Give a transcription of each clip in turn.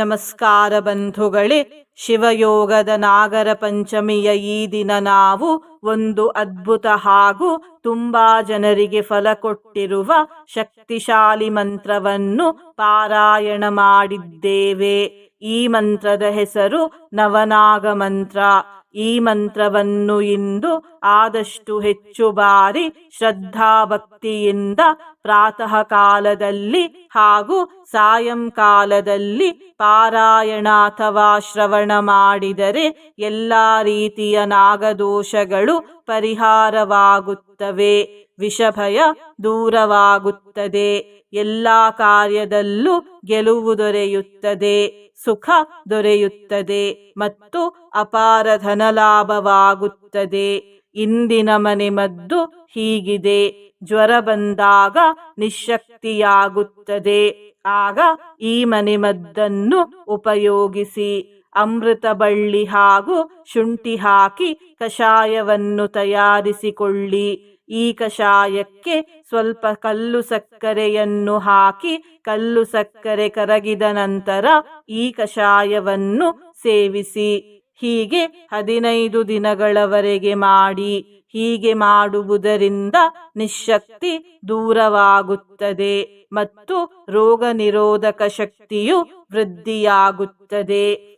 ನಮಸ್ಕಾರ ಬಂಧುಗಳೇ, ಶಿವಯೋಗದ ನಾಗರ ಪಂಚಮಿಯ ಈ ದಿನ ನಾವು ಒಂದು ಅದ್ಭುತ ಹಾಗೂ ತುಂಬಾ ಜನರಿಗೆ ಫಲ ಕೊಟ್ಟಿರುವ ಶಕ್ತಿಶಾಲಿ ಮಂತ್ರವನ್ನು ಪಾರಾಯಣ ಮಾಡಿದ್ದೇವೆ. ಈ ಮಂತ್ರದ ಹೆಸರು ನವನಾಗ ಮಂತ್ರ. ಈ ಮಂತ್ರವನ್ನು ಇಂದು ಆದಷ್ಟು ಹೆಚ್ಚು ಬಾರಿ ಶ್ರದ್ಧಾಭಕ್ತಿಯಿಂದ ಪ್ರಾತಃ ಕಾಲದಲ್ಲಿ ಹಾಗೂ ಸಾಯಂಕಾಲದಲ್ಲಿ ಪಾರಾಯಣ ಅಥವಾ ಶ್ರವಣ ಮಾಡಿದರೆ ಎಲ್ಲ ರೀತಿಯ ನಾಗದೋಷಗಳು ಪರಿಹಾರವಾಗುತ್ತವೆ. ವಿಷಭಯ ದೂರವಾಗುತ್ತದೆ. ಎಲ್ಲ ಕಾರ್ಯದಲ್ಲೂ ಗೆಲುವು ದೊರೆಯುತ್ತದೆ, ಸುಖ ದೊರೆಯುತ್ತದೆ ಮತ್ತು ಅಪಾರ ಧನಲಾಭವಾಗುತ್ತದೆ. ಇಂದಿನ ಮನೆ ಮದ್ದು ಹೀಗಿದೆ, ಜ್ವರ ಬಂದಾಗ ನಿಶಕ್ತಿಯಾಗುತ್ತದೆ. ಆಗ ಈ ಮನೆ ಮದ್ದನ್ನು ಉಪಯೋಗಿಸಿ, ಅಮೃತ ಬಳ್ಳಿ ಹಾಗೂ ಶುಂಠಿ ಹಾಕಿ ಕಷಾಯವನ್ನು ತಯಾರಿಸಿಕೊಳ್ಳಿ. ಈ ಕಷಾಯಕ್ಕೆ ಸ್ವಲ್ಪ ಕಲ್ಲು ಸಕ್ಕರೆಯನ್ನು ಹಾಕಿ, ಕಲ್ಲು ಸಕ್ಕರೆ ಕರಗಿದ ನಂತರ ಈ ಕಷಾಯವನ್ನು ಸೇವಿಸಿ. ಹೀಗೆ ಹದಿನೈದು ದಿನಗಳವರೆಗೆ ಮಾಡಿ. ಹೀಗೆ ಮಾಡುವುದರಿಂದ ನಿಶಕ್ತಿ ದೂರವಾಗುತ್ತದೆ ಮತ್ತು ರೋಗ ನಿರೋಧಕ ಶಕ್ತಿಯು ವೃದ್ಧಿಯಾಗುತ್ತದೆ.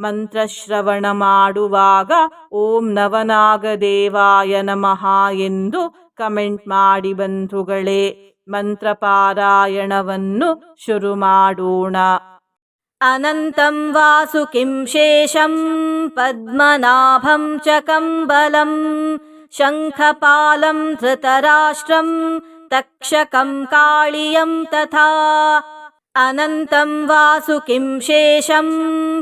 ಮಂತ್ರಶ್ರವಣ ಮಾಡುವಾಗ ಓಂ ನವನಾಗದೇವಾಯ ನಮಃ ಎಂದು ಕಮೆಂಟ್ ಮಾಡಿ ಬಂಧುಗಳೇ, ಮಂತ್ರಪಾರಾಯಣವನ್ನು ಶುರು ಮಾಡೋಣ. ಅನಂತಂ ವಾಸುಕಿಂ ಶೇಷಂ ಪದ್ಮನಾಭಂ ಚ ಕಂಬಲಂ ಶಂಖಪಾಲಂ ಧೃತರಾಷ್ಟ್ರಂ ತಕ್ಷಕಂ ಕಾಳಿಯಂ ತಥಾ अनन्तं वासु किं शेषं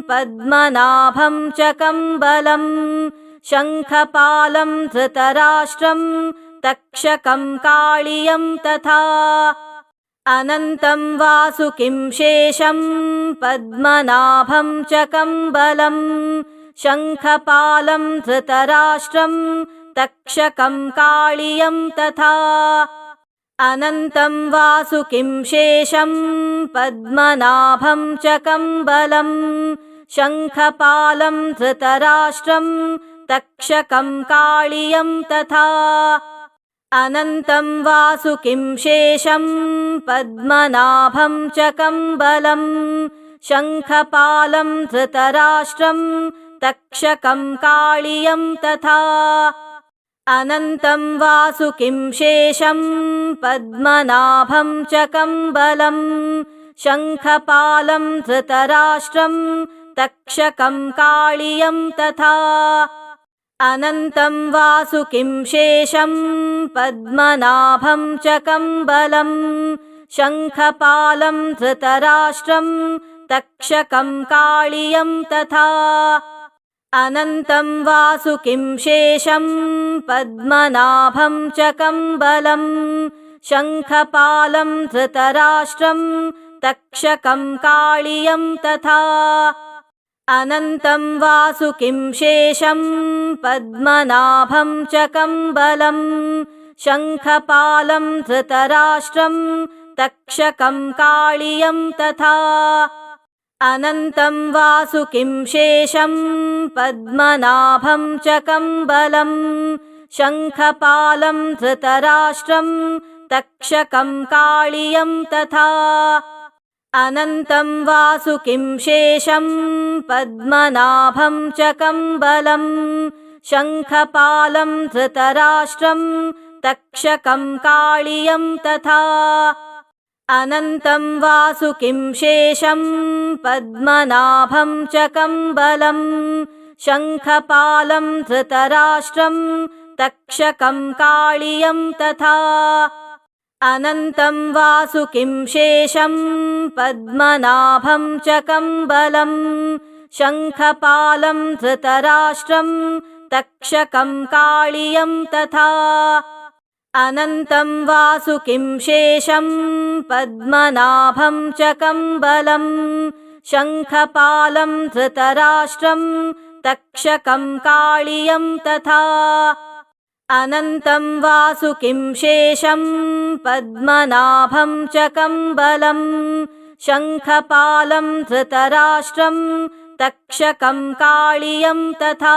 पद्मनाभं च कम्बलं शङ्खपालं धृतराष्ट्रं तक्षकं काळियं तथा। अनन्तं वासु किं शेषं पद्मनाभं च कम्बलं शङ्खपालं धृतराष्ट्रं तक्षकं काळियं तथा अनन्तं वासु किं शेषं पद्मनाभं शङ्खपालं धृतराष्ट्रं तक्षकं काळियं तथा। अनन्तं वासु किं शेषं पद्मनाभं कम्बलं शङ्खपालं धृतराष्ट्रं तक्षकं काळियं तथा अनन्तं वासु किं शेषं पद्मनाभं कम्बलं शङ्खपालं धृतराष्ट्रं तक्षकं काळियं तथा। अनन्तं वासु किं पद्मनाभं च कम्बलं शङ्खपालं धृतराष्ट्रं तक्षकं काळियं तथा अनन्तं वासु किं शेषं पद्मनाभं च कम्बलं शङ्खपालं धृतराष्ट्रं तक्षकं काळियं तथा। अनन्तं वासु किं शेषं पद्मनाभं च कम्बलं शङ्खपालं धृतराष्ट्रं तक्षकं काळियं तथा अनन्तं वासु किं शेषं पद्मनाभं च कम्बलं शङ्खपालं धृतराष्ट्रं तक्षकं काळियं तथा। अनन्तं वासु किं शेषं पद्मनाभं च कम्बलं शङ्खपालं धृतराष्ट्रं तक्षकं काळियं तथा अनन्तं वासु किं शेषं पद्मनाभं कम्बलं शङ्खपालं धृतराष्ट्रं तक्षकं काळियं तथा। अनन्तं वासु किं शेषं पद्मनाभं कम्बलं शङ्खपालं धृतराष्ट्रं तक्षकं काळियं तथा अनन्तं वासुकिं शेषं पद्मनाभं च कम्बलं शङ्खपालं धृतराष्ट्रं तथा। अनन्तं वासुकिं शेषं पद्मनाभं च कम्बलं शङ्खपालं धृतराष्ट्रं तक्षकं काळियं तथा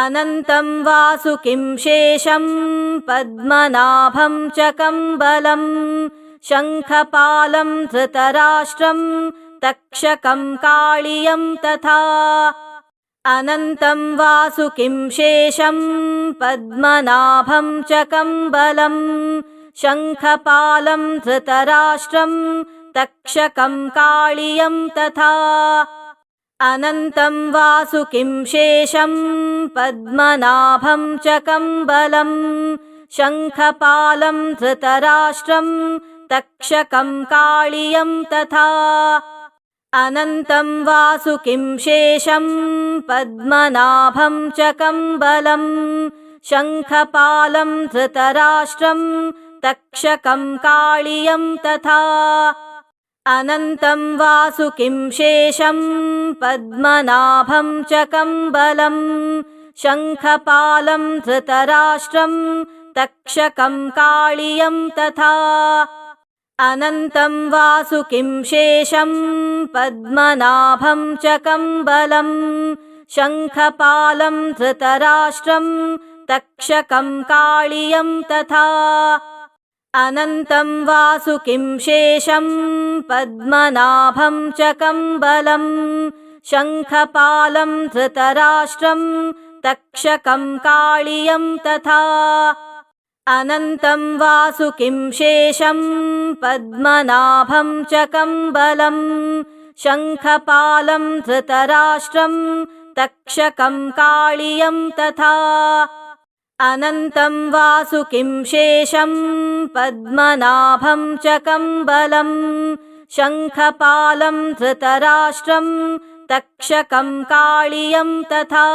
अनन्तं वासुकिं शेषं पद्मनाभं च कम्बलं शङ्खपालं धृतराष्ट्रं तक्षकं काळियं तथा। अनन्तं वासुकिं शेषं पद्मनाभं च कम्बलं शङ्खपालं धृतराष्ट्रं तक्षकं काळियं तथा अनन्तं वासुकिं शेषं पद्मनाभं च कम्बलं शङ्खपालं धृतराष्ट्रं तक्षकं काळियं तथा। अनन्तं वासुकिं शेषं पद्मनाभं च कम्बलं शङ्खपालं धृतराष्ट्रं तक्षकं काळियं तथा अनन्तं वासुकिं शेषं पद्मनाभं च कम्बलं शङ्खपालं धृतराष्ट्रं तक्षकं काळियं तथा। अनन्तं वासुकिं शेषं पद्मनाभं च कम्बलं शङ्खपालं धृतराष्ट्रं तक्षकं काळियं तथा अनन्तं वासुकिं शेषं पद्मनाभं च कम्बलं शङ्खपालं धृतराष्ट्रं तक्षकं काळियं तथा। अनन्तं वासुकिं शेषं पद्मनाभं च कम्बलं शङ्खपालं धृतराष्ट्रं तक्षकं काळियं तथा वासुकिं शेषं पद्मनाभं च कम्बलं शङ्खपालं धृतराष्ट्रं तथा।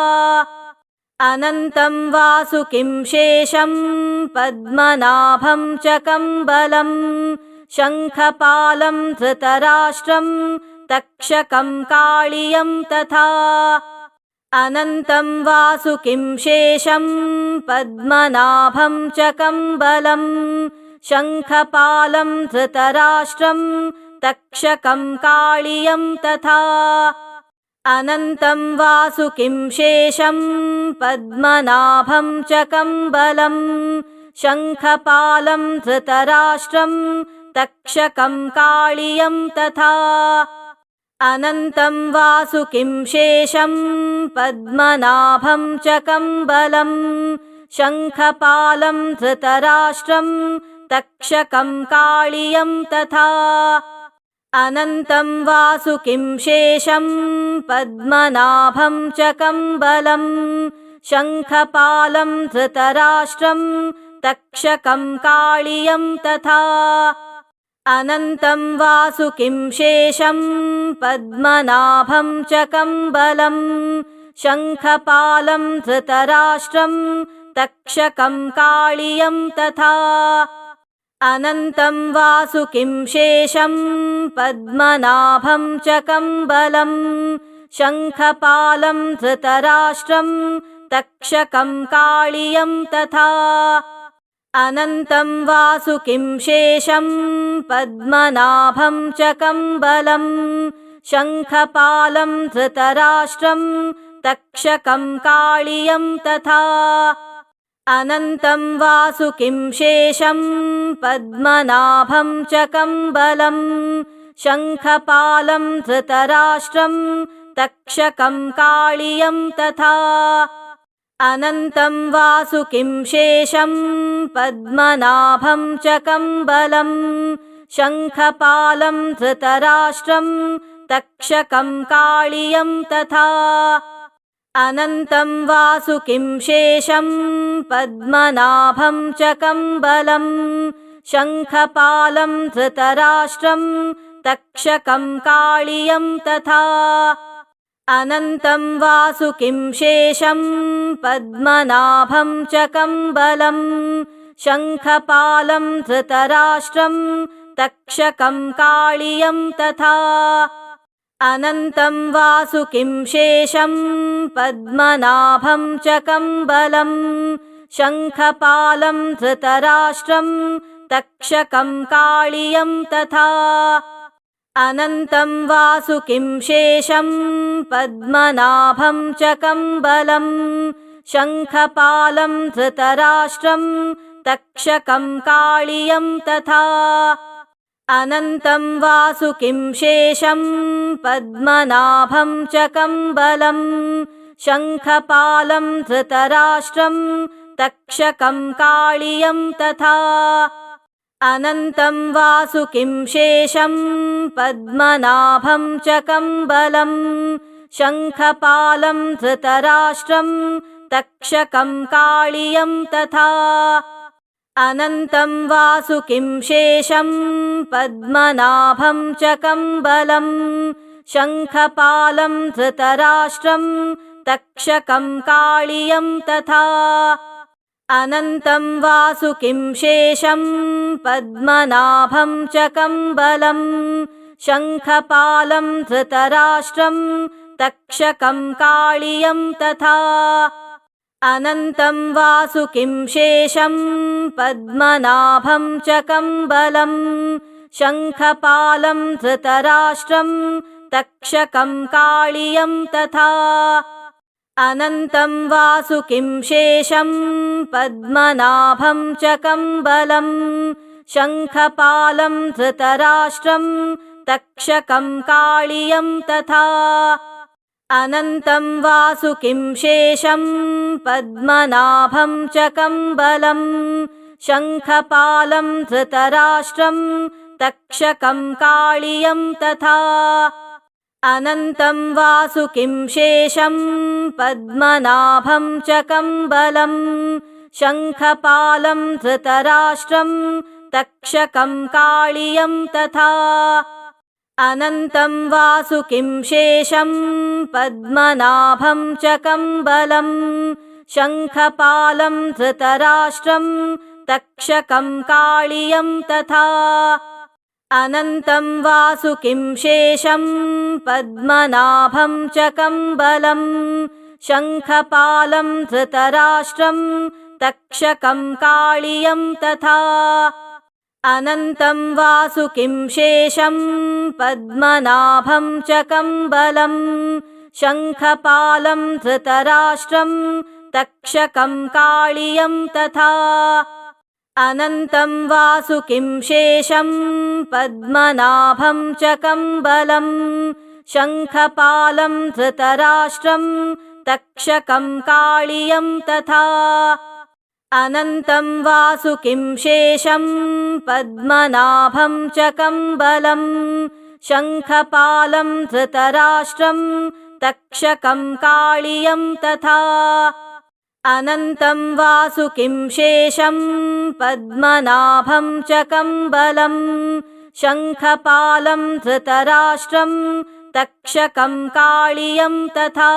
अनन्तं वासुकिं शेषं पद्मनाभं च कम्बलं शङ्खपालं धृतराष्ट्रं तक्षकं काळियं तथा अनन्तं वासुकिं शेषं पद्मनाभं च कम्बलं शङ्खपालं धृतराष्ट्रं तक्षकं काळियं तथा। अनन्तं वासुकिं शेषं पद्मनाभं च कम्बलं शङ्खपालं धृतराष्ट्रं तक्षकं काळियं तथा अनन्तं वासुकिं शेषं पद्मनाभं च कम्बलं शङ्खपालं धृतराष्ट्रं तक्षकं काळियं तथा। अनन्तं वासुकिं शेषं पद्मनाभं च कम्बलं शङ्खपालं धृतराष्ट्रं तक्षकं काळियं तथा वासुकिं शेषं पद्मनाभं च कम्बलं शङ्खपालं धृतराष्ट्रं तक्षकं काळियं तथा। अनन्तं वासुकिं शेषं पद्मनाभं च कम्बलं शङ्खपालं धृतराष्ट्रं तक्षकं काळियं तथा अनन्तं वासुकिं शेषं पद्मनाभं च कम्बलं शङ्खपालं धृतराष्ट्रं तक्षकं काळियं तथा। अनन्तं वासुकिं शेषं पद्मनाभं च कम्बलं शङ्खपालं धृतराष्ट्रं तक्षकं काळियं तथा अनन्तं वासुकिं शेषं पद्मनाभं च कम्बलं शङ्खपालं धृतराष्ट्रं तक्षकं काळियं तथा। अनन्तं वासुकिं शेषं पद्मनाभं च कम्बलं शङ्खपालं धृतराष्ट्रं तक्षकं काळियं तथा अनन्तं वासुकिं शेषं पद्मनाभं च कम्बलं शङ्खपालं धृतराष्ट्रं तक्षकं काळियं तथा। अनन्तं वासुकिं शेषं पद्मनाभं च कम्बलं शङ्खपालं धृतराष्ट्रं तक्षकं काळियं तथा अनन्तं वासुकिं शेषं पद्मनाभं च कम्बलं शङ्खपालं धृतराष्ट्रं तक्षकं काळियं तथा। अनन्तं वासुकिं शेषं पद्मनाभं च कम्बलं शङ्खपालं धृतराष्ट्रं तक्षकं काळियं तथा अनन्तं वासुकिं शेषं पद्मनाभं च कम्बलं शङ्खपालं धृतराष्ट्रं तक्षकं काळियं तथा। अनन्तं वासुकिं शेषं पद्मनाभं च कम्बलं शङ्खपालं धृतराष्ट्रं तक्षकं काळियं तथा अनन्तं वासुकिं शेषं पद्मनाभं च कम्बलं शङ्खपालं धृतराष्ट्रं तक्षकं काळियं तथा। अनन्तं वासुकिं शेषं पद्मनाभं च कम्बलं शङ्खपालं धृतराष्ट्रं तक्षकं काळियं तथा अनन्तं वासुकिं शेषं पद्मनाभं च कम्बलं शङ्खपालं धृतराष्ट्रं तक्षकं काळियं तथा। अनन्तं वासुकिं शेषं पद्मनाभं च कम्बलं शङ्खपालं धृतराष्ट्रं तक्षकं काळियं तथा अनन्तं वासुकिं शेषं पद्मनाभं च कम्बलं शङ्खपालं धृतराष्ट्रं तक्षकं काळियं तथा। अनन्तं वासुकिं शेषं पद्मनाभं च कम्बलं शङ्खपालं धृतराष्ट्रं तक्षकं काळियं तथा अनन्तं वासुकिं शेषं पद्मनाभं च कम्बलं शङ्खपालं धृतराष्ट्रं तक्षकं काळियं तथा। अनन्तं वासुकिं शेषं पद्मनाभं च कम्बलं शङ्खपालं धृतराष्ट्रं तक्षकं काळियं तथा अनन्तं वासुकिं शेषं पद्मनाभं च कम्बलं शङ्खपालं धृतराष्ट्रं तक्षकं काळियं तथा। अनन्तं वासुकिं शेषं पद्मनाभं च कम्बलं शङ्खपालं धृतराष्ट्रं तक्षकं काळियं तथा अनन्तं वासुकिं शेषं पद्मनाभं च कम्बलं शङ्खपालं धृतराष्ट्रं तक्षकं काळियं तथा।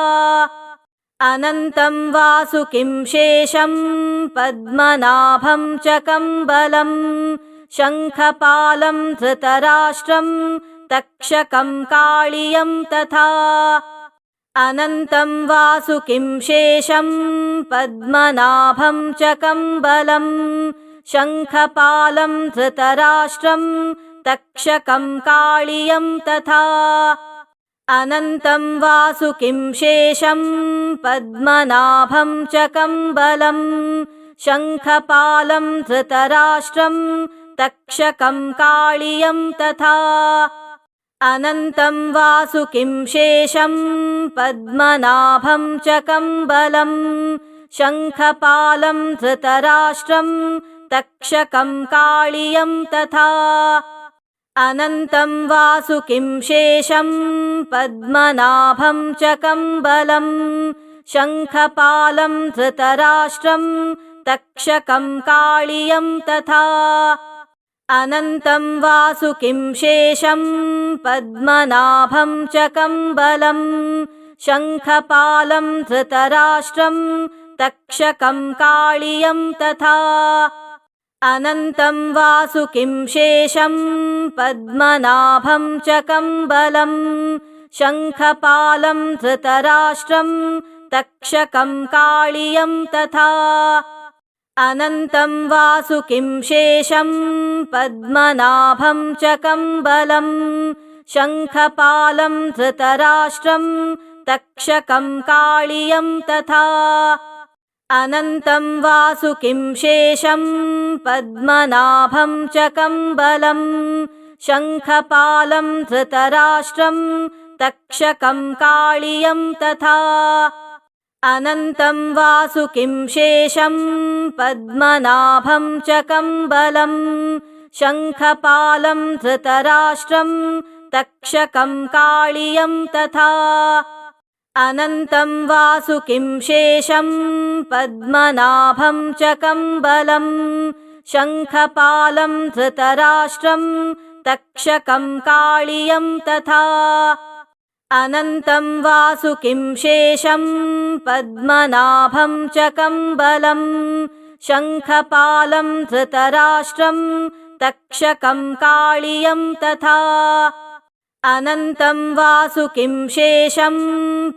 अनन्तं वासुकिं शेषं पद्मनाभं च कम्बलं शङ्खपालं धृतराष्ट्रं तक्षकं काळियं तथा अनन्तं वासुकिं शेषं पद्मनाभं च कम्बलं शङ्खपालं धृतराष्ट्रं तक्षकं काळियं तथा। अनन्तं वासुकिं शेषं पद्मनाभं च कम्बलं शङ्खपालं धृतराष्ट्रं तक्षकं काळियं तथा अनन्तं वासुकिं शेषं पद्मनाभं च कम्बलं शङ्खपालं धृतराष्ट्रं तक्षकं काळियं तथा। अनन्तं वासुकिं शेषं पद्मनाभं च कम्बलं शङ्खपालं धृतराष्ट्रं तक्षकं काळियं तथा अनन्तं वासुकिं शेषं पद्मनाभं च कम्बलं शङ्खपालं धृतराष्ट्रं तक्षकं काळियं तथा अनन्तं वासुकिं शेषं पद्मनाभं च कम्बलं शङ्खपालं धृतराष्ट्रं तक्षकं काळियं तथा वासुकिं शेषं पद्मनाभं च कम्बलं शङ्खपालं धृतराष्ट्रं तक्षकं काळियं तथा। अनन्तं वासुकिं शेषं पद्मनाभं च कम्बलं शङ्खपालं धृतराष्ट्रं तक्षकं काळियं तथा अनन्तं वासुकिं शेषं पद्मनाभं च कम्बलं शङ्खपालं धृतराष्ट्रं तक्षकं काळियं तथा। अनन्तं वासुकिं शेषं पद्मनाभं च कम्बलं शङ्खपालं धृतराष्ट्रं तक्षकं काळियं तथा अनन्तं वासुकिं शेषं पद्मनाभं च कम्बलं शङ्खपालं धृतराष्ट्रं तक्षकं काळियं तथा। अनन्तं वासुकिं शेषं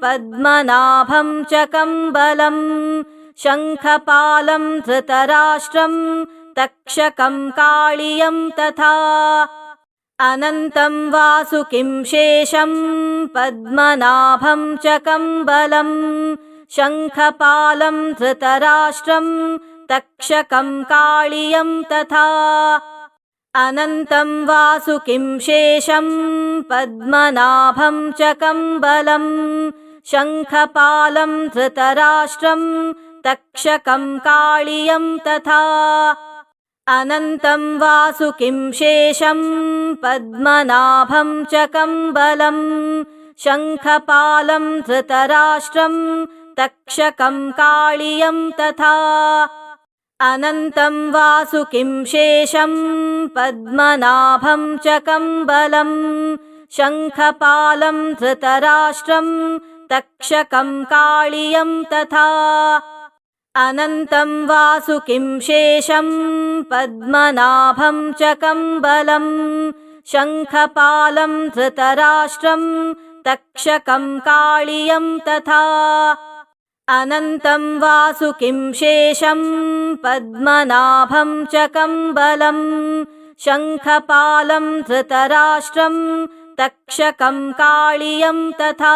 पद्मनाभं च कम्बलं शङ्खपालं धृतराष्ट्रं तक्षकं काळियं तथा वासुकिं शेषं पद्मनाभं च कम्बलं शङ्खपालं धृतराष्ट्रं तथा। अनन्तं वासुकिं शेषं पद्मनाभं च कम्बलं शङ्खपालं धृतराष्ट्रं तक्षकं काळियं तथा अनन्तं वासुकिं शेषं पद्मनाभं च कम्बलं शङ्खपालं धृतराष्ट्रं तक्षकं काळियं तथा। अनन्तं वासुकिं शेषं पद्मनाभं च कम्बलं शङ्खपालं धृतराष्ट्रं तक्षकं काळियं तथा अनन्तं वासुकिं शेषं पद्मनाभं च कम्बलं शङ्खपालं धृतराष्ट्रं तक्षकं काळियं तथा। अनन्तं वासुकिं शेषं पद्मनाभं च कम्बलं शङ्खपालं धृतराष्ट्रं तक्षकं काळियं तथा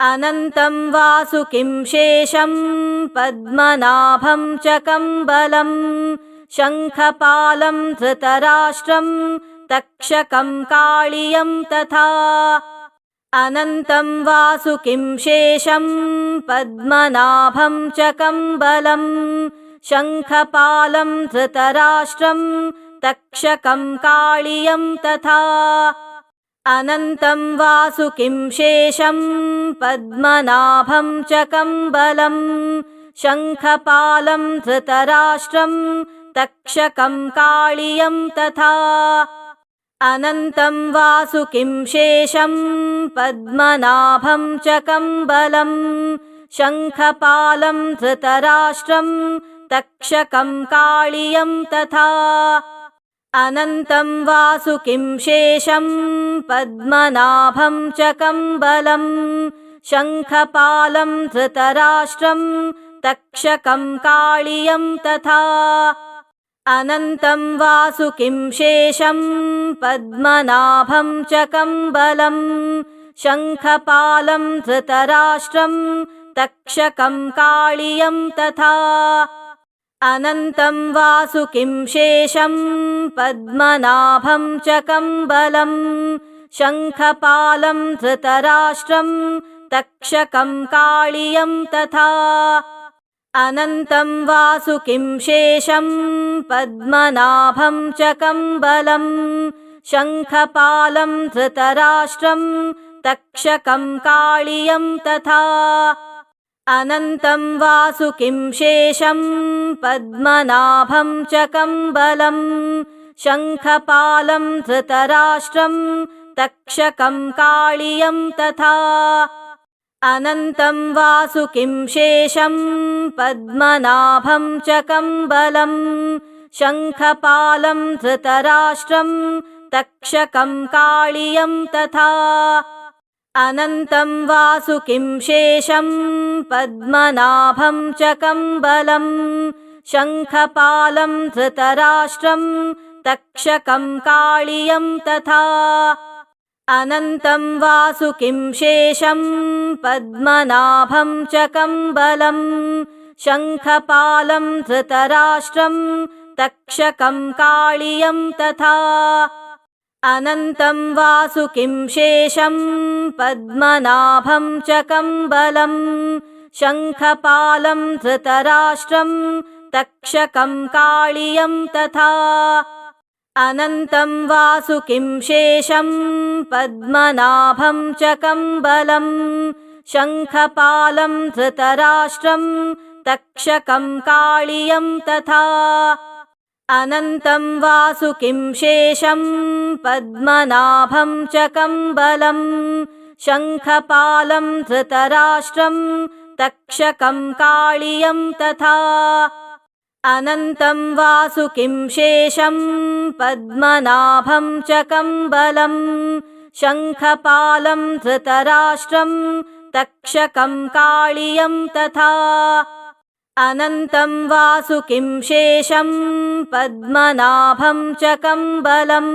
अनन्तं वासुकिं शेषं पद्मनाभं च कम्बलं शङ्खपालं धृतराष्ट्रं तक्षकं काळियं तथा। अनन्तं वासुकिं शेषं पद्मनाभं च कम्बलं शङ्खपालं धृतराष्ट्रं तक्षकं काळियं तथा अनन्तं वासुकिं शेषं पद्मनाभं च कम्बलं शङ्खपालं धृतराष्ट्रं तक्षकं काळियं तथा। अनन्तं वासुकिं शेषं पद्मनाभं च कम्बलं शङ्खपालं धृतराष्ट्रं तक्षकं काळियं तथा अनन्तं वासुकिं शेषं पद्मनाभं च कम्बलं शङ्खपालं धृतराष्ट्रं तक्षकं काळियं तथा। अनन्तं वासुकिं शेषं पद्मनाभं च कम्बलं शङ्खपालं धृतराष्ट्रं तक्षकं काळियं तथा अनन्तं वासुकिं शेषं पद्मनाभं च कम्बलं शङ्खपालं धृतराष्ट्रं तक्षकं काळियं तथा। अनन्तं वासुकिं शेषं पद्मनाभं च कम्बलं शङ्खपालं धृतराष्ट्रं तक्षकं काळियं तथा अनन्तं शेषं पद्मनाभं च कम्बलं शङ्खपालं धृतराष्ट्रं तक्षकं काळियं तथा। अनन्तं वासुकिं शेषं पद्मनाभं च कम्बलं शङ्खपालं धृतराष्ट्रं तक्षकं काळियं तथा अनन्तं वासुकिं शेषं पद्मनाभं च कम्बलं शङ्खपालं धृतराष्ट्रं तक्षकं काळियं तथा। अनन्तं वासुकिं शेषं पद्मनाभं च कम्बलं शङ्खपालं धृतराष्ट्रं तक्षकं काळियं तथा अनन्तं वासुकिं शेषं पद्मनाभं च कम्बलं शङ्खपालं धृतराष्ट्रं तक्षकं काळियं तथा। अनन्तं वासुकिं शेषं पद्मनाभं च कम्बलं शङ्खपालं धृतराष्ट्रं तक्षकं काळियं तथा अनन्तं वासुकिं शेषं पद्मनाभं च कम्बलं शङ्खपालं धृतराष्ट्रं तक्षकं काळियं तथा। अनन्तं वासुकिं शेषं पद्मनाभं च कम्बलं शङ्खपालं धृतराष्ट्रं तक्षकं काळियं तथा अनन्तं वासुकिं शेषं पद्मनाभं च कम्बलं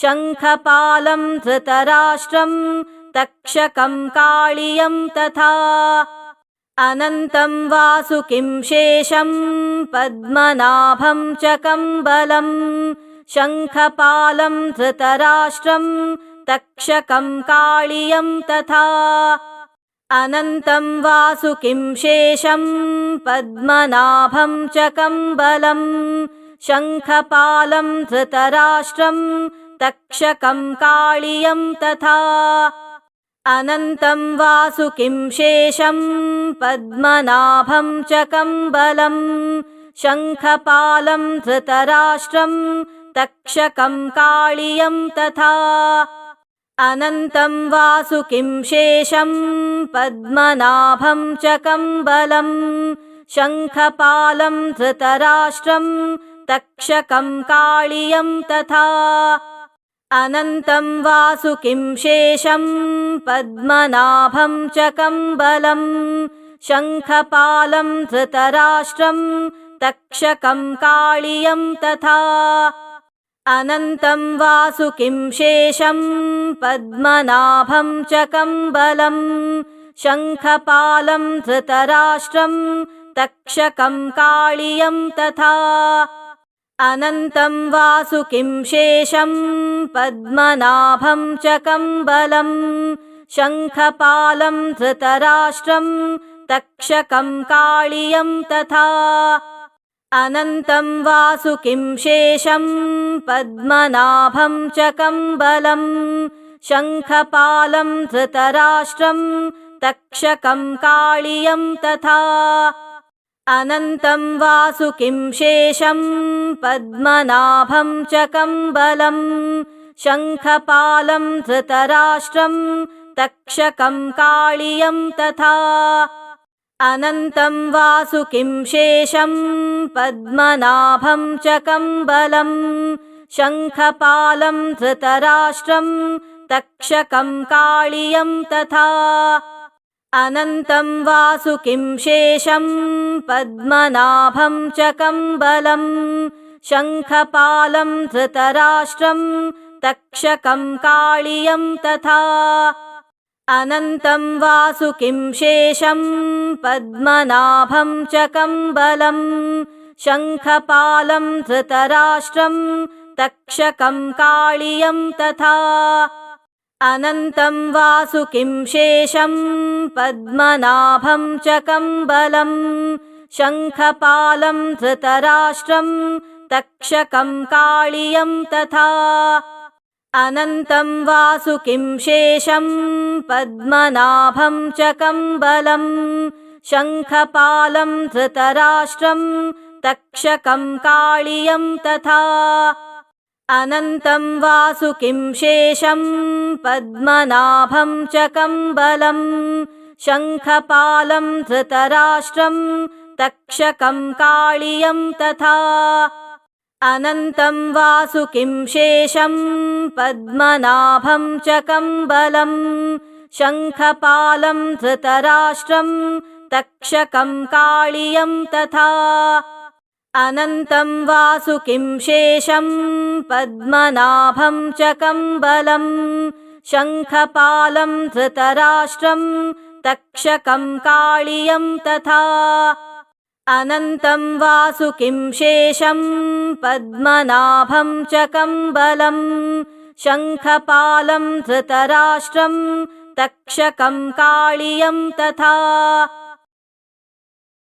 शङ्खपालं धृतराष्ट्रं तक्षकं काळियं तथा। अनन्तं वासुकिं शेषं पद्मनाभं च कम्बलं शङ्खपालं धृतराष्ट्रं तक्षकं काळियं तथा वासुकिं शेषं पद्मनाभं च कम्बलं शङ्खपालं धृतराष्ट्रं तथा। अनन्तं वासुकिं शेषं पद्मनाभं च कम्बलं शङ्खपालं धृतराष्ट्रं तक्षकं काळियं तथा अनन्तं वासुकिं शेषं पद्मनाभं च कम्बलं शङ्खपालं धृतराष्ट्रं तक्षकं काळियं तथा। अनन्तं वासुकिं शेषं पद्मनाभं च कम्बलं शङ्खपालं धृतराष्ट्रं तक्षकं काळियं तथा अनन्तं वासुकिं शेषं पद्मनाभं च कम्बलं शङ्खपालं धृतराष्ट्रं तक्षकं काळियं तथा। अनन्तं वासुकिं शेषं पद्मनाभं च कम्बलं शङ्खपालं धृतराष्ट्रं तक्षकं काळियं तथा अनन्तं वासुकिं शेषं पद्मनाभं च कम्बलं शङ्खपालं धृतराष्ट्रं तक्षकं काळियं तथा। अनन्तं वासुकिं शेषं पद्मनाभं च कम्बलं शङ्खपालं धृतराष्ट्रं तक्षकं काळियं तथा अनन्तं वासुकिं शेषं पद्मनाभं च कम्बलं शङ्खपालं धृतराष्ट्रं तक्षकं काळियं तथा। अनन्तं वासुकिं शेषं पद्मनाभं च कम्बलं शङ्खपालं धृतराष्ट्रं तक्षकं काळियं तथा अनन्तं वासुकिं शेषं पद्मनाभं च कम्बलं शङ्खपालं धृतराष्ट्रं तक्षकं काळियं तथा। अनन्तं वासुकिं शेषं पद्मनाभं च कम्बलं शङ्खपालं धृतराष्ट्रं तक्षकं काळियं तथा अनन्तं वासुकिं शेषं पद्मनाभं च कम्बलं शङ्खपालं धृतराष्ट्रं तक्षकं काळियं तथा। अनन्तं वासुकिं शेषं पद्मनाभं च कम्बलं शङ्खपालं धृतराष्ट्रं तक्षकं काळियं तथा अनन्तं वासुकिं शेषं पद्मनाभं च कम्बलं शङ्खपालं धृतराष्ट्रं तक्षकं काळियं तथा। अनन्तं वासुकिं शेषं पद्मनाभं च कम्बलं शङ्खपालं धृतराष्ट्रं तक्षकं काळियं तथा अनन्तं वासुकिं शेषं पद्मनाभं च कम्बलं शङ्खपालं धृतराष्ट्रं तक्षकं काळियं तथा